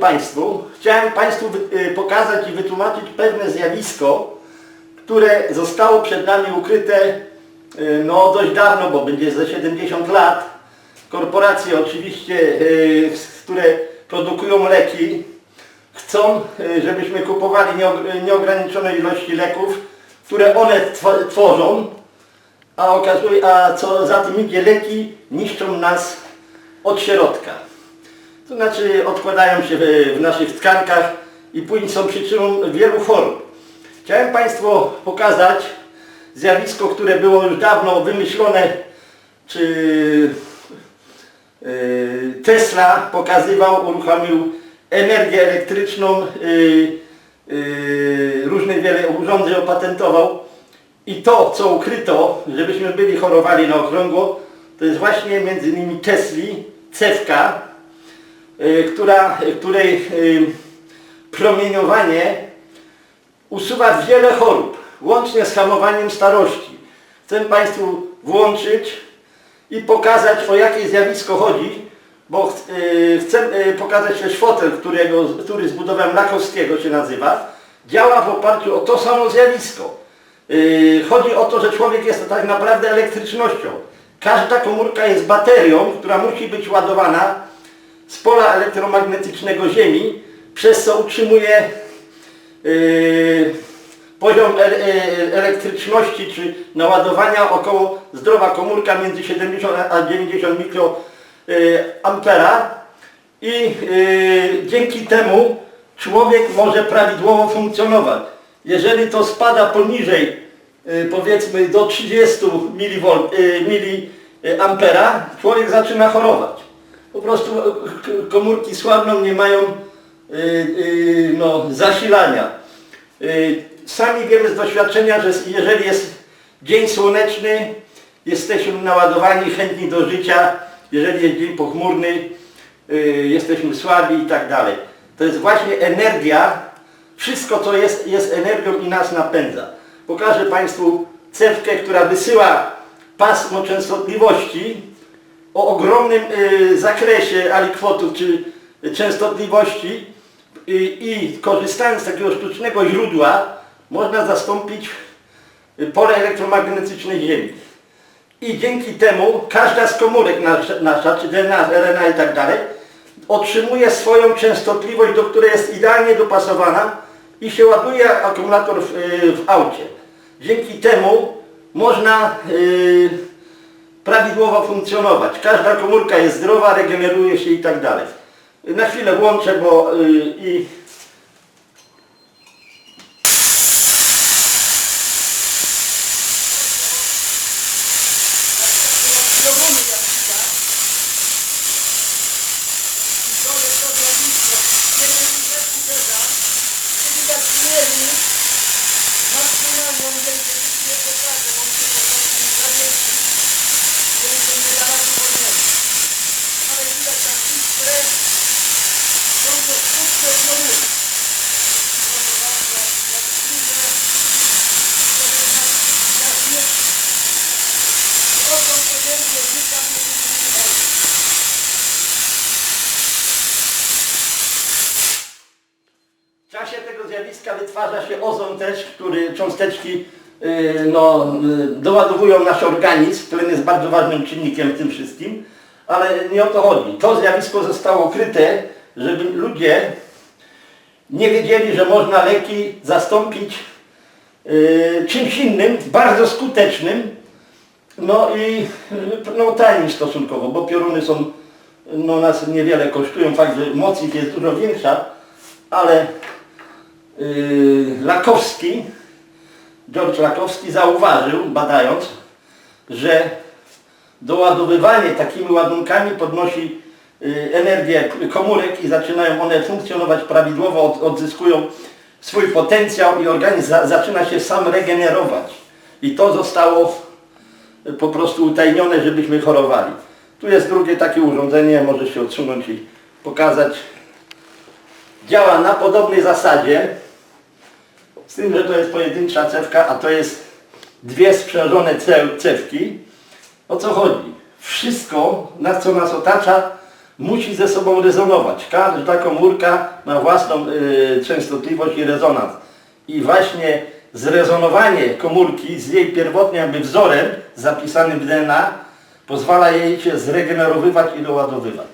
Państwu. Chciałem Państwu y, pokazać i wytłumaczyć pewne zjawisko, które zostało przed nami ukryte y, no dość dawno, bo będzie ze 70 lat. Korporacje oczywiście, y, które produkują leki, chcą, żebyśmy kupowali nieog- nieograniczone ilości leków, które one tw- tworzą, a, okazuje, a co za tym idzie, leki niszczą nas od środka. To znaczy odkładają się w, naszych tkankach i później są przyczyną wielu chorób. Chciałem Państwu pokazać zjawisko, które było już dawno wymyślone, czy yy, Tesla pokazywał, uruchomił energię elektryczną, yy, yy, różnych wiele urządzeń opatentował i to, co ukryto, żebyśmy byli chorowali na okrągło, to jest właśnie między innymi Tesli, cewka, która, której y, promieniowanie usuwa wiele chorób, łącznie z hamowaniem starości. Chcę Państwu włączyć i pokazać o jakie zjawisko chodzi, bo ch- chcę pokazać też fotel, którego, który zbudowałem Lakowskiego się nazywa. Działa w oparciu o to samo zjawisko. Chodzi o to, że człowiek jest tak naprawdę elektrycznością. Każda komórka jest baterią, która musi być ładowana z pola elektromagnetycznego Ziemi, przez co utrzymuje yy, poziom e- elektryczności czy naładowania około zdrowa komórka między 70 a 90 mikroampera i yy, dzięki temu człowiek może prawidłowo funkcjonować. Jeżeli to spada poniżej powiedzmy do 30 miliwol- yy, miliampera, człowiek zaczyna chorować. Po prostu e, komórki słabną, nie mają yy, yy, no, zasilania. Sami wiemy z doświadczenia, że jeżeli jest dzień słoneczny, jesteśmy naładowani, chętni do życia. Jeżeli jest dzień pochmurny, jesteśmy słabi i tak dalej. To jest właśnie energia, wszystko co jest, jest energią i nas napędza. Pokażę Państwu cewkę, która wysyła pasmo częstotliwości o ogromnym y, zakresie alikwotów czy częstotliwości i korzystając z takiego sztucznego źródła można zastąpić pole elektromagnetyczne Ziemi. I dzięki temu każda z komórek nasza, nasza czy DNA, RNA i tak dalej, otrzymuje swoją częstotliwość, do której jest idealnie dopasowana i się ładuje akumulator w, y, w aucie. Dzięki temu można y, prawidłowo funkcjonować. Każda komórka jest zdrowa, regeneruje się i tak dalej. Na chwilę włączę, bo y, i też, który cząsteczki yy, no, yy, doładowują nasz organizm, który jest bardzo ważnym czynnikiem w tym wszystkim, ale nie o to chodzi. To zjawisko zostało ukryte, żeby ludzie nie wiedzieli, że można leki zastąpić yy, czymś innym, bardzo skutecznym, no i yy, no, tanim stosunkowo, bo pioruny są, no, nas niewiele kosztują, fakt, że moc ich jest dużo większa, ale Lakowski, George Lakowski zauważył, badając, że doładowywanie takimi ładunkami podnosi yy, energię komórek i zaczynają one funkcjonować prawidłowo, od, odzyskują swój potencjał i organizm za, zaczyna się sam regenerować. I to zostało po prostu utajnione, żebyśmy chorowali. Tu jest drugie takie urządzenie, może się odsunąć i pokazać. Działa na podobnej zasadzie, z tym, że to jest pojedyncza cewka, a to jest dwie sprzężone cew, cewki. O co chodzi? Wszystko, na co nas otacza, musi ze sobą rezonować. Każda komórka ma własną y, częstotliwość i rezonans. I właśnie zrezonowanie komórki z jej pierwotnym jakby wzorem zapisanym w DNA pozwala jej się zregenerowywać i doładowywać.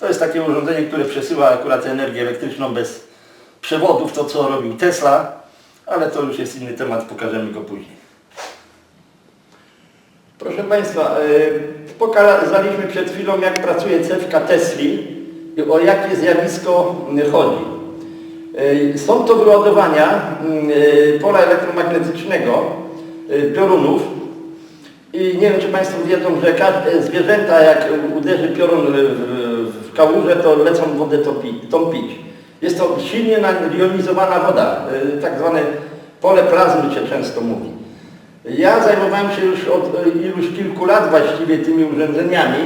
To jest takie urządzenie, które przesyła akurat energię elektryczną bez przewodów, to co robił Tesla, ale to już jest inny temat, pokażemy go później. Proszę Państwa, y, pokazaliśmy przed chwilą jak pracuje cewka Tesli i o jakie zjawisko chodzi. Y, Są to wyładowania y, pola elektromagnetycznego piorunów i nie wiem czy Państwo wiedzą, że zwierzęta jak uderzy piorun w, w kałużę to lecą wodę tąpić. Jest to silnie jonizowana woda, y, tak zwane pole plazmy się często mówi. Ja zajmowałem się już od y, iluś kilku lat właściwie tymi urządzeniami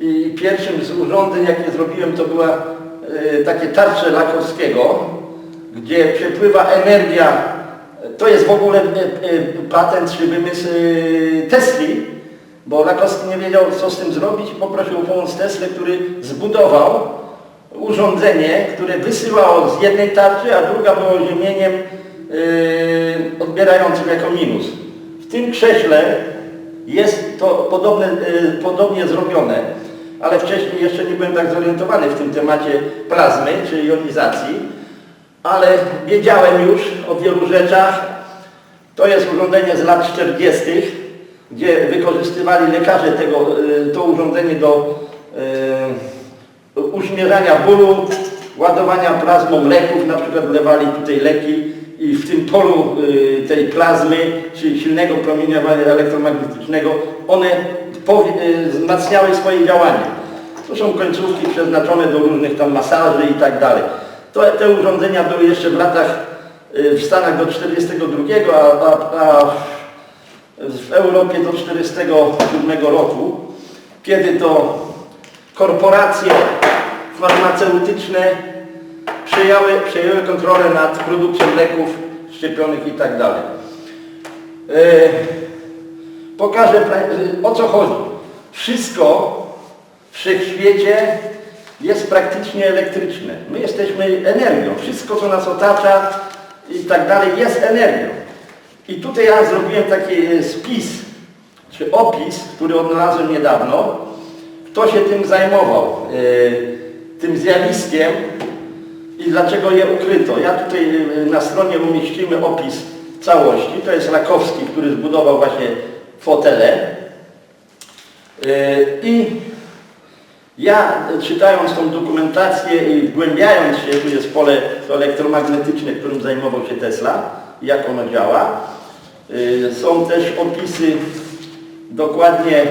i pierwszym z urządzeń jakie zrobiłem to była y, takie tarcze Lakowskiego, gdzie przepływa energia, to jest w ogóle patent czy wymysł Tesli, bo Lakowski nie wiedział co z tym zrobić i poprosił pomoc Tesla, który zbudował urządzenie, które wysyłało z jednej tarczy, a druga było ziemieniem yy, odbierającym jako minus. W tym krześle jest to podobne, yy, podobnie zrobione, ale wcześniej jeszcze nie byłem tak zorientowany w tym temacie plazmy czy jonizacji, ale wiedziałem już o wielu rzeczach. To jest urządzenie z lat 40., gdzie wykorzystywali lekarze tego, yy, to urządzenie do yy, uśmierzania bólu, ładowania plazmą leków, na przykład wlewali tutaj leki i w tym polu y, tej plazmy, czyli silnego promieniowania elektromagnetycznego, one powi- y, wzmacniały swoje działanie. To są końcówki przeznaczone do różnych tam masaży i tak dalej. To, te urządzenia były jeszcze w latach y, w Stanach do 42, a, a, a w Europie do 47 roku, kiedy to korporacje farmaceutyczne przejęły, przejęły kontrolę nad produkcją leków szczepionek i tak dalej. E, Pokażę pra- o co chodzi. Wszystko w wszechświecie jest praktycznie elektryczne. My jesteśmy energią. Wszystko co nas otacza i tak dalej jest energią. I tutaj ja zrobiłem taki spis, czy opis, który odnalazłem niedawno, kto się tym zajmował, e, tym zjawiskiem i dlaczego je ukryto. Ja tutaj e, na stronie umieścimy opis całości. To jest Rakowski, który zbudował właśnie fotele. E, I ja e, czytając tą dokumentację i wgłębiając się, tu jest pole elektromagnetyczne, którym zajmował się Tesla, jak ono działa. E, Są też opisy dokładnie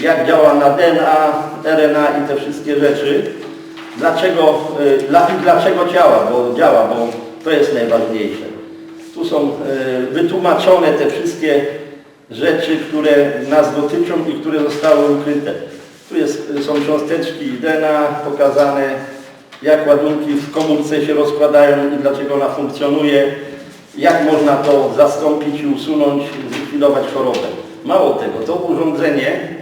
jak działa na DNA, RNA i te wszystkie rzeczy. Dlaczego, y, dla, i dlaczego działa, bo działa, bo to jest najważniejsze. Tu są y, wytłumaczone te wszystkie rzeczy, które nas dotyczą i które zostały ukryte. Tu jest, są cząsteczki DNA pokazane, jak ładunki w komórce się rozkładają i dlaczego ona funkcjonuje, jak można to zastąpić i usunąć, zlikwidować chorobę. Mało tego, to urządzenie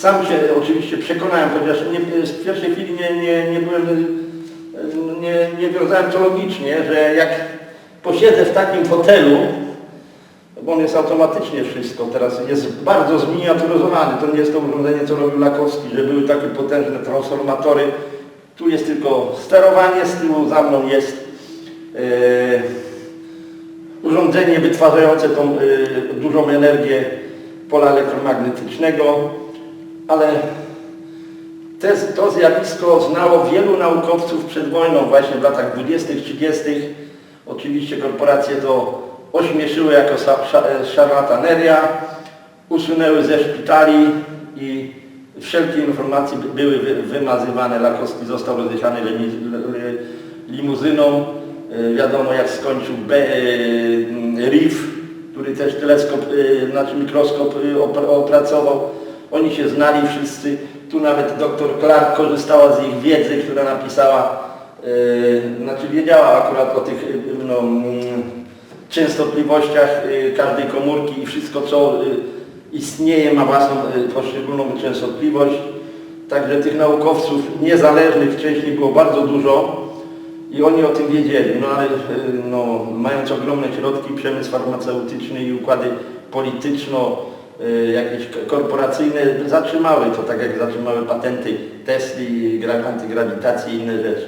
sam się oczywiście przekonałem, chociaż nie, w pierwszej chwili nie, nie, nie byłem, e, nie, nie wiązałem to logicznie, że jak posiedzę w takim fotelu, bo on jest automatycznie wszystko, teraz jest bardzo zminiaturyzowany, to nie jest to urządzenie, co robił Lakowski, że były takie potężne transformatory, tu jest tylko sterowanie, z tyłu za mną jest e, urządzenie wytwarzające tą e, dużą energię pola elektromagnetycznego, ale te, to zjawisko znało wielu naukowców przed wojną, właśnie w latach 20., 30. Oczywiście korporacje to ośmieszyły jako sza- szarlataneria, usunęły ze szpitali i wszelkie informacje by- były wy- wymazywane. Lakowski został rozjechany limuzyną. E, Wiadomo jak skończył B, e, Riff, który też teleskop, e, znaczy mikroskop opr- opracował. Oni się znali wszyscy. Tu nawet dr Clark korzystała z ich wiedzy, która napisała, znaczy wiedziała akurat o tych no, mm, częstotliwościach każdej komórki i wszystko co istnieje ma własną poszczególną częstotliwość. także tych naukowców niezależnych wcześniej było bardzo dużo i oni o tym wiedzieli, no ale e, no, mając ogromne środki, przemysł farmaceutyczny i układy polityczno e, jakieś korporacyjne zatrzymały to, tak jak zatrzymały patenty Tesli, gra- antygrawitacji i inne rzeczy.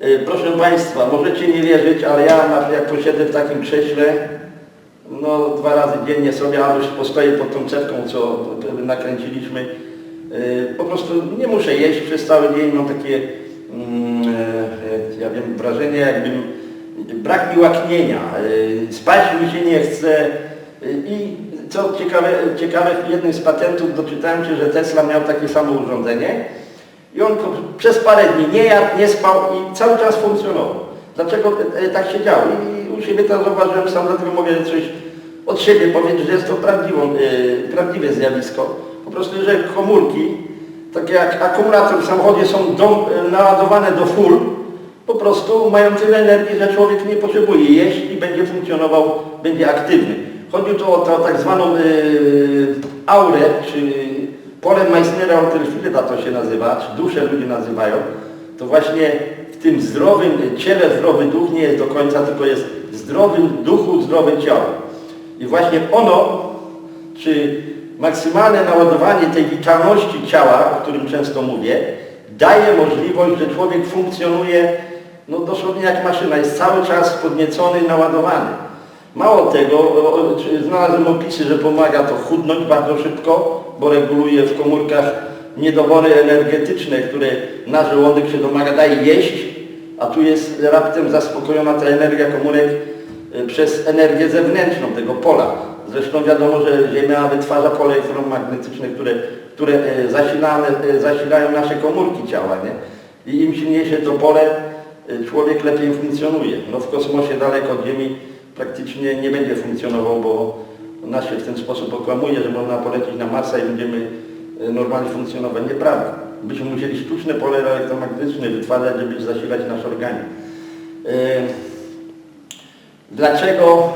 E, Proszę Państwa, możecie nie wierzyć, ale ja jak posiedzę w takim krześle, no dwa razy dziennie sobie, albo już postoję pod tą cewką, co nakręciliśmy. Po prostu nie muszę jeść przez cały dzień, mam takie, ja wiem, wrażenie jakbym, brak mi łaknienia, e, spać mi się nie chce e, i co ciekawe, ciekawe w jednym z patentów doczytałem się, że Tesla miał takie samo urządzenie i on przez parę dni nie jadł, nie spał i cały czas funkcjonował. Dlaczego e, tak się działo? I u siebie to zauważyłem sam, dlatego mogę coś od siebie powiedzieć, że jest to prawdziwą, e, prawdziwe zjawisko. Po prostu, że komórki, takie jak akumulator w samochodzie są do, e, naładowane do full, po prostu mają tyle energii, że człowiek nie potrzebuje jeść i będzie funkcjonował, będzie aktywny. Chodzi tu o to tak zwaną e, aurę, czy pole Meissnera Ortelfilda to się nazywa, czy duszę ludzie nazywają. To właśnie w tym zdrowym ciele zdrowy duch nie jest do końca, tylko jest zdrowym duchu zdrowe ciało. I właśnie ono, czy maksymalne naładowanie tej witalności ciała, o którym często mówię, daje możliwość, że człowiek funkcjonuje no dosłownie jak maszyna, jest cały czas podniecony, naładowany. Mało tego, znalazłem opisy, że pomaga to chudnąć bardzo szybko, bo reguluje w komórkach niedobory energetyczne, które na żołądek się domaga, daje jeść, a tu jest raptem zaspokojona ta energia komórek y, przez energię zewnętrzną tego pola. Zresztą wiadomo, że Ziemia wytwarza pole elektromagnetyczne, które, które y, zasilane, y, zasilają nasze komórki ciała. Nie? I im silniejsze to pole, człowiek lepiej funkcjonuje. No w kosmosie daleko od Ziemi praktycznie nie będzie funkcjonował, bo nas się w ten sposób okłamuje, że można polecieć na Marsa i będziemy y, normalnie funkcjonować. Nieprawda. Byśmy musieli sztuczne pole elektromagnetyczne wytwarzać, żeby zasilać nasz organizm. Y, Dlaczego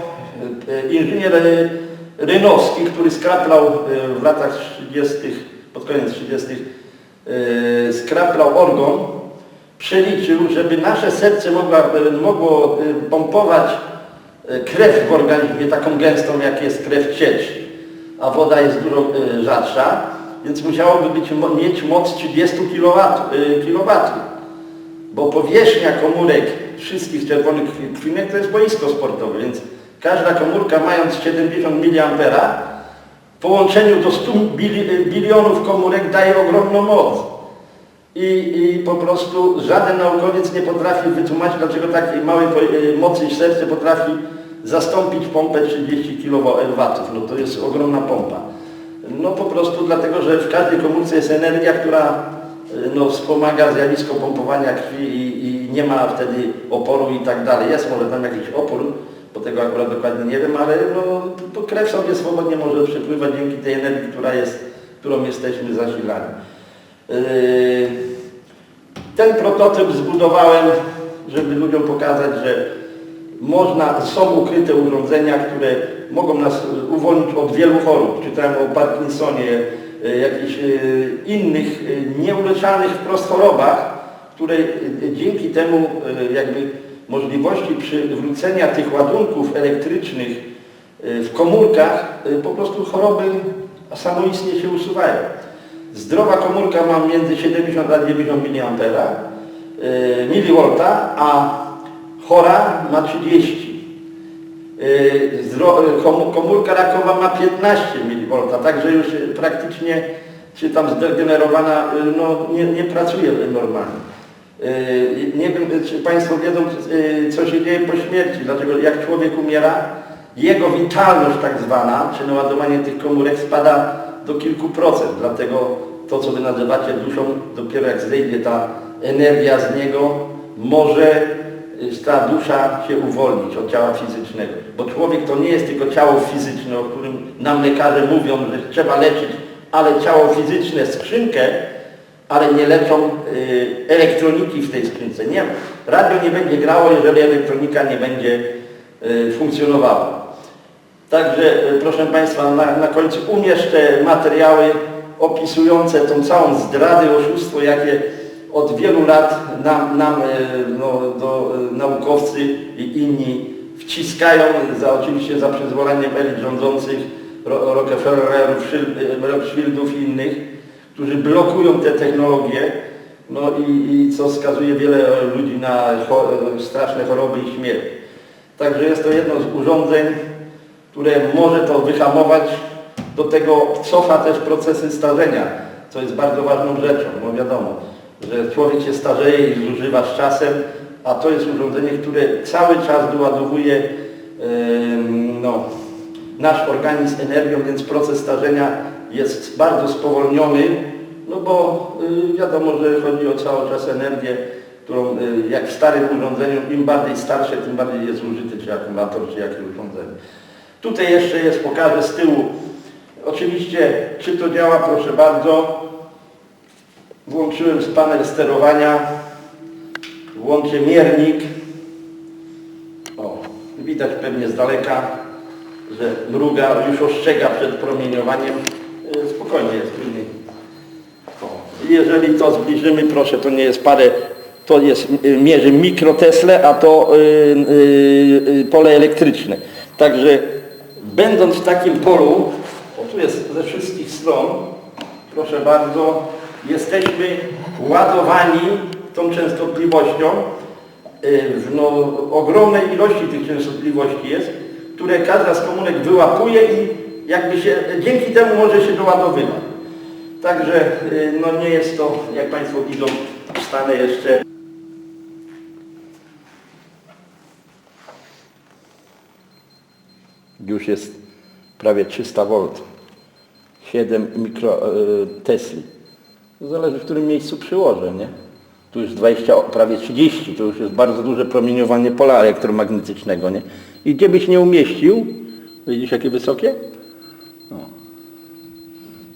y, inżynier y, Rynowski, który skraplał y, w latach 30., pod koniec 30., y, skraplał organ, przeliczył, żeby nasze serce mogło y, pompować y, krew w organizmie taką gęstą, jak jest krew ciecz, a woda jest dużo y, rzadsza, więc musiałoby być, mieć moc 30 kW, bo powierzchnia komórek wszystkich czerwonych krwinek to jest boisko sportowe, więc każda komórka mając 70 mA w połączeniu do 100 bili- bilionów komórek daje ogromną moc. I, I po prostu żaden naukowiec nie potrafi wytłumaczyć, dlaczego takiej małej y, mocy serce potrafi zastąpić pompę 30 kW. No to jest ogromna pompa. No po prostu dlatego, że w każdej komórce jest energia, która y, no, wspomaga zjawisko pompowania krwi i, i nie ma wtedy oporu i tak dalej. Jest może tam jakiś opór, bo tego akurat dokładnie nie wiem, ale no, krew sobie swobodnie może przepływać dzięki tej energii, która jest, którą jesteśmy zasilani. Yy, ten prototyp zbudowałem, żeby ludziom pokazać, że można, są ukryte urządzenia, które mogą nas uwolnić od wielu chorób. Czytałem o Parkinsonie, y, jakichś y, innych y, nieuleczalnych wprost chorobach, które dzięki temu jakby możliwości przywrócenia tych ładunków elektrycznych w komórkach po prostu choroby samoistnie się usuwają. Zdrowa komórka ma między 70 a 90 mA, milivolta, a chora ma 30. Y, Komórka rakowa ma 15 mV, także już praktycznie czy tam zdegenerowana y, no, nie, nie pracuje normalnie. Y, Nie wiem, czy Państwo wiedzą, co się dzieje po śmierci, dlaczego jak człowiek umiera, jego witalność tak zwana, czy naładowanie tych komórek spada do kilku procent, dlatego to, co Wy nazywacie duszą, dopiero jak zejdzie ta energia z niego, może y, ta dusza się uwolnić od ciała fizycznego. Bo człowiek to nie jest tylko ciało fizyczne, o którym nam lekarze mówią, że trzeba leczyć, ale ciało fizyczne, skrzynkę, ale nie leczą y, elektroniki w tej skrzynce. Nie, radio nie będzie grało, jeżeli elektronika nie będzie y, funkcjonowała. Także y, proszę Państwa, na, na końcu umieszczę materiały opisujące tą całą zdradę, oszustwo, jakie od wielu lat nam, nam e, no, do, e, naukowcy i inni wciskają, za, oczywiście za przyzwoleniem elit rządzących, Ro- Rockefellerów, Schild- e, Rothschildów i innych, którzy blokują te technologie, no i, i co skazuje wiele ludzi na cho, straszne choroby i śmierć. Także jest to jedno z urządzeń, które może to wyhamować, do tego cofa też procesy starzenia, co jest bardzo ważną rzeczą, bo wiadomo, że człowiek się starzeje i zużywa z czasem, a to jest urządzenie, które cały czas doładowuje em, no, nasz organizm energią, więc proces starzenia jest bardzo spowolniony, no bo y, wiadomo, że chodzi o cały czas energię, którą y, jak w starym urządzeniu, im bardziej starsze, tym bardziej jest użyty, czy akumulator, czy jakieś urządzenie. Tutaj jeszcze jest, pokażę z tyłu. Oczywiście, czy to działa, proszę bardzo. Włączyłem z panel sterowania. Włączę miernik. O, widać pewnie z daleka, że mruga, już ostrzega przed promieniowaniem. Y, Spokojnie jest później. Jeżeli to zbliżymy, proszę, to nie jest parę, to jest, y, mierzy mikrotesle, a to y, y, y, pole elektryczne. Także będąc w takim polu, o tu jest ze wszystkich stron, proszę bardzo, jesteśmy ładowani tą częstotliwością, y, w no, ogromnej ilości tych częstotliwości jest, które każda z komórek wyłapuje i jakby się, dzięki temu może się doładowywać. Także y, no nie jest to, jak Państwo widzą, wstanę jeszcze. Już jest prawie 300 V, 7 mikro y, Tesli. To zależy w którym miejscu przyłożę, nie? Tu już 20, o, prawie 30, to już jest bardzo duże promieniowanie pola elektromagnetycznego, nie? I gdzie byś nie umieścił, widzisz jakie wysokie?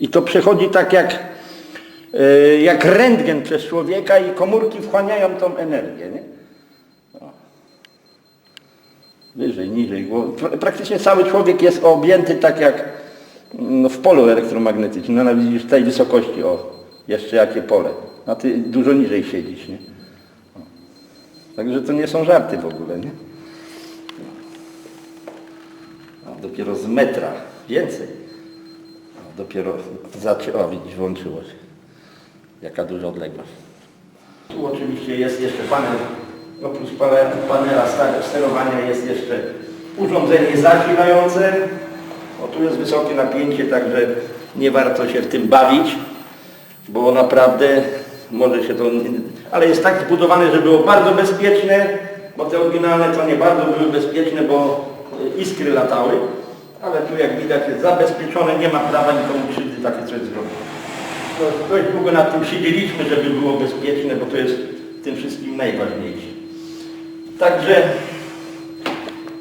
I to przechodzi tak jak, e, jak rentgen przez człowieka i komórki wchłaniają tą energię. Nie? Wyżej, niżej. Praktycznie cały człowiek jest objęty tak jak no, w polu elektromagnetycznym. No, no widzisz tej wysokości, o, jeszcze jakie pole. A ty dużo niżej siedzisz. Nie? Także to nie są żarty w ogóle. Nie? A dopiero z metra. Więcej. Dopiero zaczę... O, widzisz, włączyło się. Jaka duża odległość. Tu oczywiście jest jeszcze panel, oprócz pane- panela sterowania jest jeszcze urządzenie zasilające. O, tu jest wysokie napięcie, także nie warto się w tym bawić, bo naprawdę może się to... Ale jest tak zbudowane, że było bardzo bezpieczne, bo te oryginalne to nie bardzo były bezpieczne, bo y, iskry latały ale tu jak widać jest zabezpieczone, nie ma prawa nikomu krzywdy takie coś zrobić. Dość długo nad tym siedzieliśmy, żeby było bezpieczne, bo to jest w tym wszystkim najważniejsze. Także,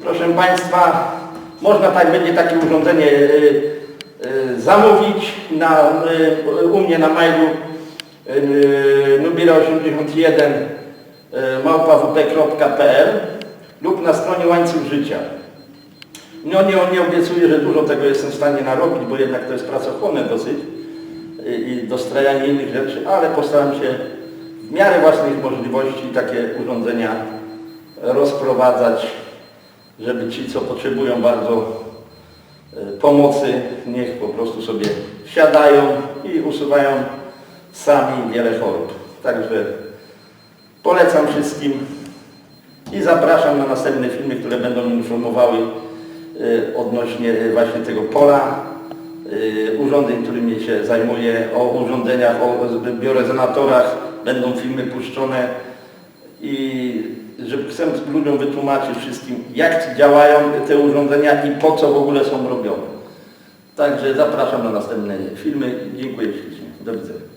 proszę Państwa, można tak, będzie takie urządzenie y, y, zamówić na, y, u mnie na mailu y, nubira81 y, małpawp.pl lub na stronie łańcuch życia. No nie, nie obiecuję, że dużo tego jestem w stanie narobić, bo jednak to jest pracochłonne dosyć i, i dostrajanie innych rzeczy, ale postaram się w miarę własnych możliwości takie urządzenia rozprowadzać, żeby ci, co potrzebują bardzo e, pomocy, niech po prostu sobie siadają i usuwają sami wiele chorób. Także polecam wszystkim i zapraszam na następne filmy, które będą informowały y, odnośnie y, właśnie tego pola, urządzeń, którymi się zajmuję, o urządzeniach, o biorezonatorach, będą filmy puszczone i żeby chcę ludziom wytłumaczyć wszystkim, jak działają te urządzenia i po co w ogóle są robione. Także zapraszam na następne filmy. Dziękuję ślicznie. Do widzenia.